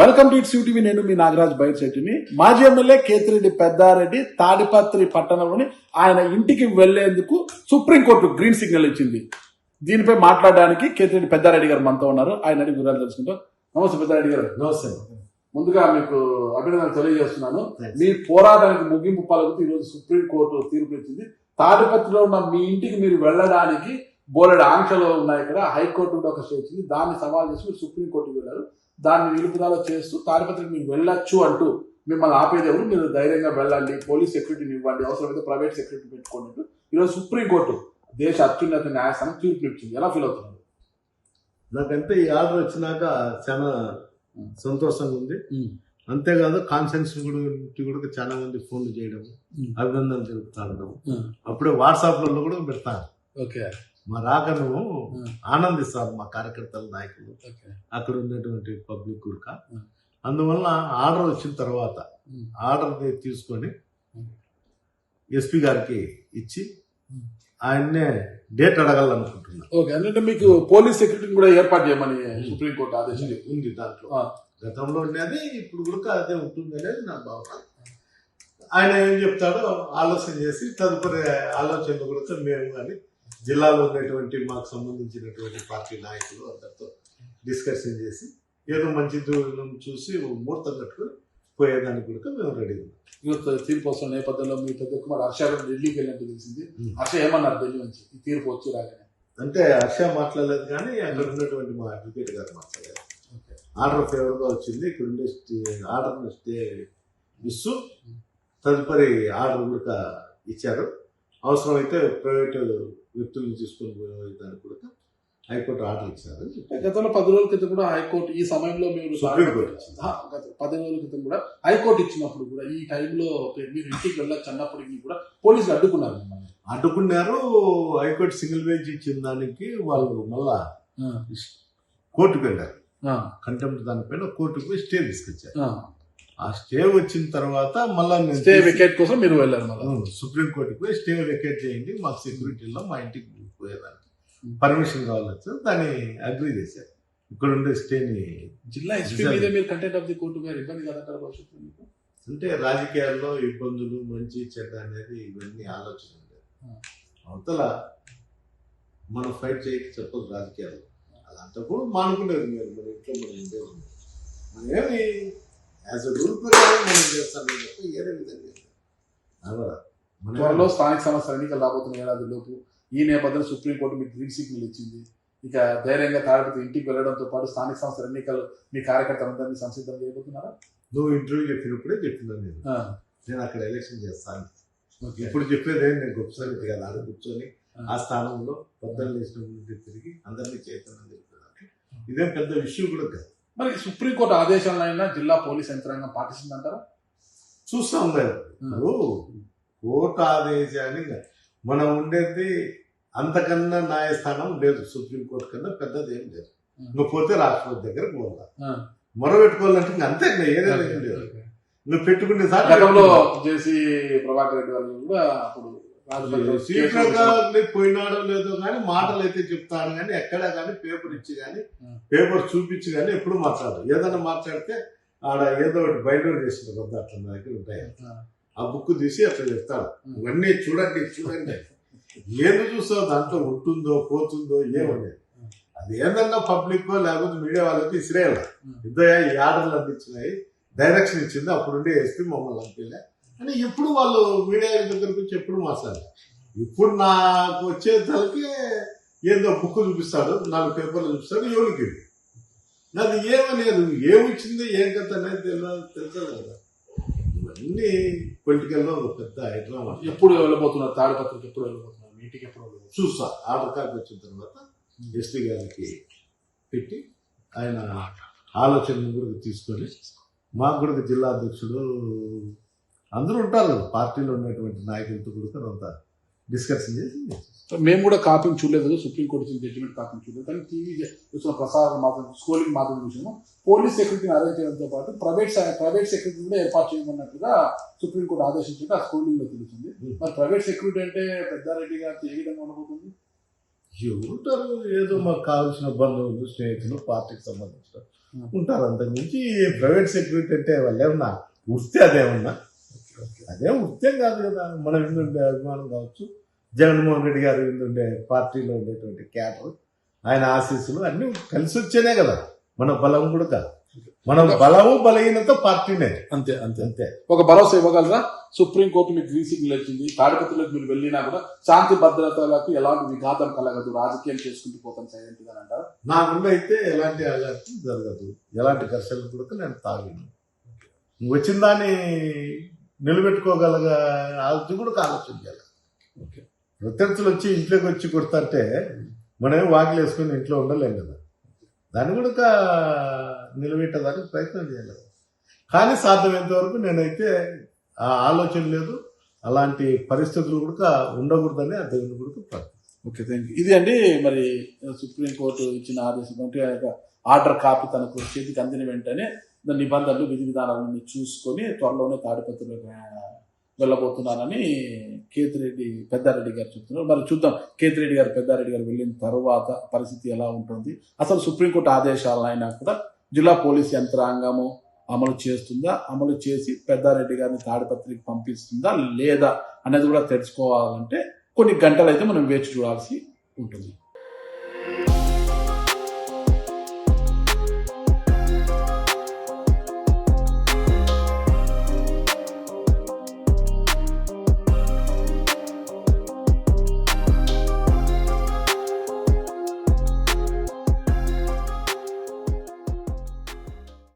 Welcome to it's TV నేను మీ నాగరాజ్ బయట శెట్టిని. మాజీ ఎమ్మెల్యే కేతిరెడ్డి పెద్దారెడ్డి తాడిపత్రి పట్టణంలోని ఆయన ఇంటికి వెళ్ళేందుకు సుప్రీంకోర్టు గ్రీన్ సిగ్నల్ ఇచ్చింది. దీనిపై మాట్లాడడానికి కేతిరెడ్డి పెద్దారెడ్డి గారు మనతో ఉన్నారు. ఆయన అడిగి వివరాలు తెలుసుకుంటాం. నమస్తే పెద్దారెడ్డి గారు. నమస్తే. ముందుగా మీకు అభినందనలు తెలియజేస్తున్నాను. మీ పోరాటానికి ముగింపు పలుకుతూ ఈరోజు సుప్రీంకోర్టు తీర్పు ఇచ్చింది. తాడిపత్రిలో ఉన్న మీ ఇంటికి మీరు వెళ్ళడానికి బోలెడు ఆంక్షలు ఉన్నాయి ఇక్కడ హైకోర్టు కూడా ఒక స్టే ఇచ్చింది. దాన్ని సవాల్ చేసి మీరు సుప్రీంకోర్టుకి వెళ్ళారు. దాన్ని నిలుపుదల చేస్తూ తాడిపత్రికి మీరు వెళ్ళొచ్చు అంటూ మిమ్మల్ని ఆపేది ఎవరు మీరు ధైర్యంగా వెళ్ళండి పోలీస్ సెక్యూరిటీని ఇవ్వండి అవసరమైతే ప్రైవేట్ సెక్యూరిటీ పెట్టుకోండి అంటూ ఈరోజు సుప్రీంకోర్టు దేశ అత్యున్నత న్యాయస్థానం తీర్పు ఇచ్చింది ఎలా ఫీల్ అవుతున్నారు నాకంటే ఈ ఆర్డర్ వచ్చినాక చాలా సంతోషంగా ఉంది. అంతేకాదు కాన్సెన్స్ కూడా చాలా మంది ఫోన్లు చేయడం అభినందనలు తెలుపుతాడడం అప్పుడే వాట్సాప్లలో కూడా పెడతాను ఓకే. మా రాకను. ఆనందిస్తారు మా కార్యకర్తల నాయకులు అక్కడ ఉన్నటువంటి పబ్లిక్ కూడా. అందువల్ల ఆర్డర్ వచ్చిన తర్వాత. ఆర్డర్ తీసుకొని. ఎస్పీ గారికి ఇచ్చి. ఆయన్నే డేట్ అడగాలనుకుంటున్నా ఓకే అంటే మీకు పోలీస్ సెక్యూరిటీని కూడా ఏర్పాటు చేయమని సుప్రీంకోర్టు ఆదేశించింది ఉంది దాంట్లో. గతంలో ఉండేది ఇప్పుడు కూడా అదే ఉంటుంది అనేది నా భావన ఆయన ఏం చెప్తాడో ఆలోచన చేసి తదుపరి ఆలోచనలు కూడా మేము కానీ జిల్లాలో ఉన్నటువంటి మాకు సంబంధించినటువంటి పార్టీ నాయకులు అందరితో డిస్కషన్ చేసి ఏదో మంచి దూరం చూసి ముహూర్తం కట్టుకొని పోయేదానికి కూడా మేము రెడీ ఉన్నాం. తీర్పు వస్తున్న నేపథ్యంలో మీ పెద్ద కుమార్ హర్ష ఢిల్లీకి వెళ్ళినట్టు తెలిసింది. హర్ష ఏమన్నారు ఢిల్లీ నుంచి? ఈ తీర్పు వచ్చి రాగానే? అంటే హర్ష మాట్లాడలేదు కానీ అక్కడ ఉన్నటువంటి మా అడ్వకేట్ గారు మాట్లాడారు. ఆర్డర్ ఫేవర్గా వచ్చింది. ఇక్కడ ఉండే స్టే- ఆర్డర్ స్టే ఇస్తూ తదుపరి ఆర్డర్ కూడా ఇచ్చారు. అవసరమైతే ప్రైవేట్ వ్యక్తులను తీసుకొని పోయేదానికి కూడా హైకోర్టు ఆర్డర్ ఇచ్చారు. గతంలో పది రోజుల క్రితం కూడా హైకోర్టు ఈ సమయంలో మీరు పది రోజుల క్రితం కూడా హైకోర్టు ఇచ్చినప్పుడు కూడా ఈ టైంలో మీరు ఇంటికి వెళ్ళచ్చు అన్నప్పటికీ కూడా పోలీసులు అడ్డుకున్నారు అడ్డుకున్నారు హైకోర్టు సింగిల్ బెంచ్ ఇచ్చిన దానికి వాళ్ళు మళ్ళా కోర్టుకు వెళ్ళారు. కంటెంప్ట్ దానిపైన కోర్టుకు పోయి స్టే తీసుకొచ్చారు. ఆ. స్టే వచ్చిన తర్వాత మళ్ళా స్టే వికెట్ కోసం మీరు వెళ్ళారు మళ్ళీ సుప్రీంకోర్టుకు పోయి స్టే వెకేట్ చేయండి మాకు సెక్యూరిటీలో మా ఇంటికి పోయేదానికి Hmm. పర్మిషన్ కావాలొచ్చు దాన్ని అగ్రీ చేశారు ఇక్కడ ఉండే స్టేని జిల్లా ఎస్పీ మీద మీరు కంటెంట్ ఆఫ్ ది కోర్టు గారు ఇబ్బంది కదంటారు భవిష్యత్తు అంటే రాజకీయాల్లో ఇబ్బందులు మంచి చెడ్డ అనేది ఇవన్నీ ఆలోచన. అవతల మనం ఫైట్ చేయక చెప్పదు రాజకీయాల్లో అలాంటప్పుడు మానుకునేది మీరు మన ఇంట్లో మనం ఉండేది మనం ఏమి యాజ్ అ రూల్ ప్రకారం మనం చేస్తాం తప్ప ఏరే విధంగా లేదు. అలా మన- త్వరలో స్థానిక సంస్థల ఎన్నికలు రాబోతున్న ఏడాది లోపు. ఈ నేపథ్యంలో సుప్రీంకోర్టు మీకు గ్రీన్ సిగ్నల్ ఇచ్చింది. ఇక ధైర్యంగా తాడిపతి ఇంటికి వెళ్ళడంతో పాటు స్థానిక సంస్థల ఎన్నికలు మీ కార్యకర్తలందరినీ సంసిద్ధం చేయబోతున్నారా? నువ్వు ఇంటర్వ్యూ చెప్పినప్పుడే చెప్పినాను నేను. ఆ, నేను అక్కడ ఎలక్షన్ చేస్తాను. ఇప్పుడు చెప్పేది నేను గొప్ప సంగతి కదా ఆడ కూర్చొని ఆ. స్థానంలో పొద్దున్న లేచినప్పుడు తిరిగి అందరినీ చైతన్యం తెలిపేదానికి ఇదేం పెద్ద విషయం కూడా కాదు. మరి సుప్రీంకోర్టు ఆదేశాలైనా జిల్లా పోలీస్ యంత్రాంగం పాటిస్తుందంటారా? చూస్తాం లేదు ఇప్పుడు కోర్టు ఆదేశాన్ని మనం ఉండేది అంతకన్నా న్యాయస్థానం లేదు. సుప్రీంకోర్టు కన్నా పెద్దది ఏం లేదు. నువ్వు పోతే రాష్ట్రపతి దగ్గర పోవాలి? ఆ. మొర పెట్టుకోవాలంటే ఇంకా అంతే ఏదైనా లేదు. నువ్వు పెట్టుకునే సార్ గతంలో జేసీ ప్రభాకర్ రెడ్డి వాళ్ళు కూడా అప్పుడు సీట్లకి పోయినాడో లేదో కానీ మాటలు అయితే చెప్తాడు కానీ ఎక్కడ కానీ పేపర్ ఇచ్చి కానీ. పేపర్ చూపించి కానీ ఎప్పుడు మాట్లాడదు ఏదైనా మాట్లాడితే ఆడ ఏదో ఒకటి బయట చేసిన కొద్ది అట్లా నా దగ్గర ఉంటాయి ఆ. బుక్ తీసి అట్లా చెప్తాడు. ఇవన్నీ చూడండి చూడండి ఏది చూస్తావు దాంట్లో ఉంటుందో పోతుందో ఏమనేది. అది ఏదన్నా పబ్లిక్ లేకపోతే మీడియా వాళ్ళకి ఇసిరేయాల. ఇద్దరు ఈ ఆర్డర్లు అందించినాయి డైరెక్షన్ ఇచ్చింది అప్పుడుండే ఎస్పీ మమ్మల్ని పంపిలే అని ఎప్పుడు వాళ్ళు మీడియా దగ్గరకు వచ్చి ఎప్పుడు మాట్లాడారు. ఇప్పుడు నాకు వచ్చే తలకి ఏదో బుక్ చూపిస్తాడు నాలుగు పేపర్లు చూపిస్తాడు ఎవరికి? అది ఏమనేది ఏమిచ్చింది ఏం కథ అనేది తెలియదు తెలుసా కదా. ఇవన్నీ పొలిటికల్లో ఒక పెద్ద ఐటమ్ ఎప్పుడు వెళ్ళబోతున్నారు? తాడిపత్రికి ఎప్పుడు వెళ్ళబోతున్నారు? ఇంటికి ఎప్పుడు చూస్తా. ఆర్డర్ కార్డు వచ్చిన తర్వాత ఎస్పీ గారికి పెట్టి ఆయన ఆలోచన కూడా తీసుకొని మాకు కూడా జిల్లా అధ్యక్షుడు అందరూ ఉంటారు పార్టీలో ఉన్నటువంటి నాయకులతో కూడా అంతా డిస్కషన్ చేసి మేము కూడా కాపీని చూడలేదు సుప్రీంకోర్టు ఇచ్చిన జడ్జిమెంట్ కాపీని చూడలేదు. కానీ టీవీ చూసిన ప్రసారం మాత్రం స్కూలింగ్ మాత్రం చూసాము. పోలీస్ సెక్యూరిటీని అరేంజ్ చేయడంతో పాటు ప్రైవేట్ ప్రైవేట్ సెక్యూరిటీ కూడా ఏర్పాటు చేయమన్నట్లుగా సుప్రీంకోర్టు ఆదేశించింది ఆ స్కూలింగ్లో తెలుస్తుంది. మరి ప్రైవేట్ సెక్యూరిటీ అంటే పెద్దారెడ్డి గారు ఏ విధంగా ఉండబోతుంది ఉంటారు ఏదో మాకు కావాల్సిన బంధువులు స్నేహితులు పార్టీకి సంబంధించిన ఉంటారు. అంతకుమించి ప్రైవేట్ సెక్యూరిటీ అంటే వాళ్ళు ఏమన్నా వృత్తి అదేమన్నా? అదేం వృత్యం కాదు కదా మన ఉండే అభిమానం కావచ్చు. జగన్మోహన్ రెడ్డి గారి ఉండే పార్టీలో ఉండేటువంటి క్యాడర్ ఆయన ఆశీస్సులు అన్ని కలిసి వచ్చేనే కదా మన బలం కూడా కాదు. మన బలము బలహీనత పార్టీనే. అంతే అంతే. అంతే. ఒక భరోసా ఇవ్వగలరా? సుప్రీంకోర్టు మీకు గ్రీన్ సిగ్నల్ ఇచ్చింది. తాడిపత్రిలోకి మీరు వెళ్ళినా కూడా శాంతి భద్రతలకు ఎలాంటి విఘాతం కలగదు. రాజకీయం చేసుకుంటూ పోతాం సైలెంట్గా అంటారు? నా ముందు అయితే ఎలాంటి అలర్ట్ జరగదు. ఎలాంటి ఘర్షణలు కూడా నేను తాగిను. వచ్చిన దాన్ని నిలబెట్టుకోగలగ అది కూడా ఆలోచన చేయాలి. ఓకే. ప్రత్యర్థులు వచ్చి ఇంట్లోకి వచ్చి కొడతాంటే మనం వాకిలు వేసుకొని ఇంట్లో ఉండలేం కదా. దాన్ని కూడా నిలబెట్టడానికి ప్రయత్నం చేయాలి. కానీ సాధ్యమైనంత వరకు నేనైతే ఆ ఆలోచన లేదు. అలాంటి పరిస్థితులు కూడా ఉండకూడదని ఆ దేవుని కూడా ప్రార్థన ఓకే థ్యాంక్ యూ ఇది అండి మరి సుప్రీంకోర్టు ఇచ్చిన ఆదేశం. ఆర్డర్ కాపీ తనకు చేతికి అందిన వెంటనే నిబంధనలు విధి విధానాలను చూసుకొని త్వరలోనే తాడిపత్రిలోకి వెళ్ళబోతున్నానని కేతిరెడ్డి పెద్దారెడ్డి గారు చెప్తున్నారు. మరి చూద్దాం కేతిరెడ్డి గారు పెద్దారెడ్డి గారు వెళ్ళిన తర్వాత పరిస్థితి ఎలా ఉంటుంది? అసలు సుప్రీంకోర్టు ఆదేశాలైనా కూడా జిల్లా పోలీస్ యంత్రాంగము అమలు చేస్తుందా? అమలు చేసి పెద్దారెడ్డి గారిని తాడిపత్రికి పంపిస్తుందా లేదా అనేది కూడా తెలుసుకోవాలంటే కొన్ని గంటలు అయితే మనం వేచి చూడాల్సి ఉంటుంది.